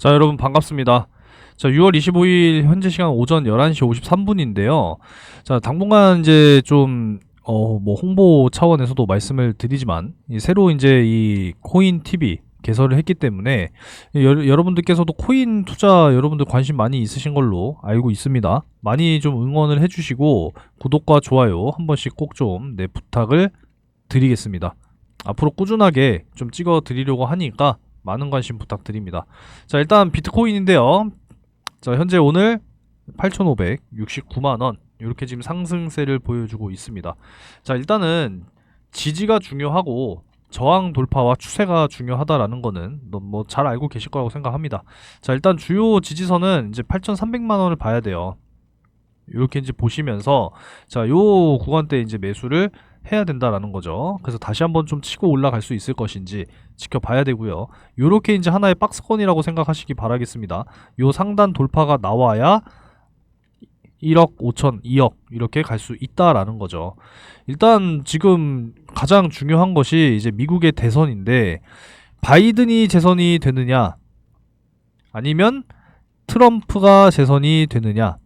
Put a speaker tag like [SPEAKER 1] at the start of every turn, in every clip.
[SPEAKER 1] 자, 여러분 반갑습니다. 자, 6월 25일 현재 시간 오전 11시 53분인데요. 자, 당분간 이제 좀 어, 뭐 홍보 차원에서도 말씀을 드리지만 이 새로 이제 이 코인 TV 개설을 했기 때문에 여, 여러분들께서도 코인 투자 여러분들 관심 많이 있으신 걸로 알고 있습니다. 많이 좀 응원을 해주시고 구독과 좋아요 한 번씩 꼭 좀 내 부탁을 드리겠습니다. 앞으로 꾸준하게 좀 찍어 드리려고 하니까 많은 관심 부탁드립니다. 자, 일단 비트코인인데요. 자, 현재 오늘 8,569만 원 이렇게 지금 상승세를 보여주고 있습니다. 자, 일단은 지지가 중요하고 저항 돌파와 추세가 중요하다라는 거는 뭐 잘 알고 계실 거라고 생각합니다. 자, 일단 주요 지지선은 이제 8,300만 원을 봐야 돼요. 이렇게 이제 보시면서 자, 요 구간대 이제 매수를 해야 된다라는 거죠. 그래서 다시 한번 좀 치고 올라갈 수 있을 것인지 지켜봐야 되고요. 요렇게 이제 하나의 박스권이라고 생각하시기 바라겠습니다. 요 상단 돌파가 나와야 1억 5천, 2억 이렇게 갈 수 있다라는 거죠. 일단 지금 가장 중요한 것이 이제 미국의 대선인데 바이든이 재선이 되느냐 아니면 트럼프가 재선이 되느냐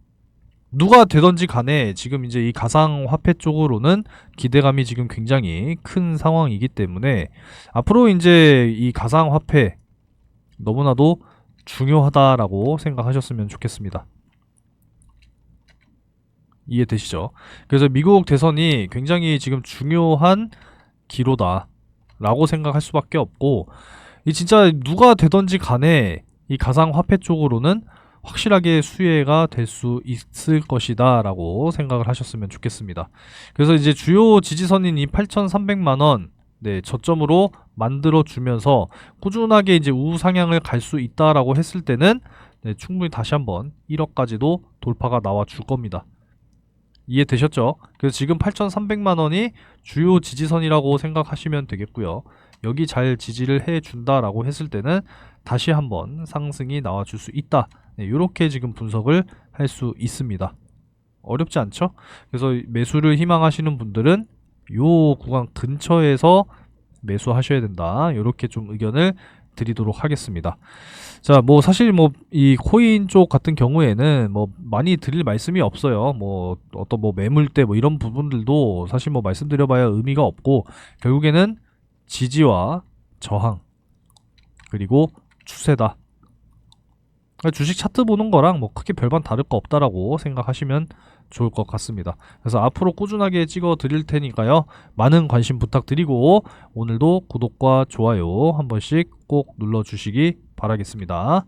[SPEAKER 1] 누가 되던지 간에 지금 이제 이 가상 화폐 쪽으로는 기대감이 지금 굉장히 큰 상황이기 때문에 앞으로 이제 이 가상 화폐 너무나도 중요하다라고 생각하셨으면 좋겠습니다. 이해되시죠? 그래서 미국 대선이 굉장히 지금 중요한 기로다라고 생각할 수밖에 없고 이 진짜 누가 되던지 간에 이 가상 화폐 쪽으로는 확실하게 수혜가 될 수 있을 것이다 라고 생각을 하셨으면 좋겠습니다. 그래서 이제 주요 지지선인 이 8,300만 원 네, 저점으로 만들어 주면서 꾸준하게 이제 우상향을 갈 수 있다라고 했을 때는 네, 충분히 다시 한번 1억까지도 돌파가 나와 줄 겁니다. 이해되셨죠? 그래서 지금 8,300만 원이 주요 지지선이라고 생각하시면 되겠고요. 여기 잘 지지를 해 준다라고 했을 때는 다시 한번 상승이 나와 줄 수 있다. 네, 이렇게 지금 분석을 할 수 있습니다. 어렵지 않죠? 그래서 매수를 희망하시는 분들은 요 구간 근처에서 매수하셔야 된다. 이렇게 좀 의견을 드리도록 하겠습니다. 자, 뭐 사실 뭐 이 코인 쪽 같은 경우에는 뭐 많이 드릴 말씀이 없어요. 뭐 어떤 뭐 매물대 뭐 이런 부분들도 사실 뭐 말씀드려봐야 의미가 없고 결국에는 지지와 저항 그리고 추세다. 그러니까 주식 차트 보는 거랑 뭐 크게 별반 다를 거 없다라고 생각하시면 좋을 것 같습니다. 그래서 앞으로 꾸준하게 찍어 드릴 테니까요. 많은 관심 부탁드리고 오늘도 구독과 좋아요 한 번씩 꼭 눌러 주시기 바라겠습니다.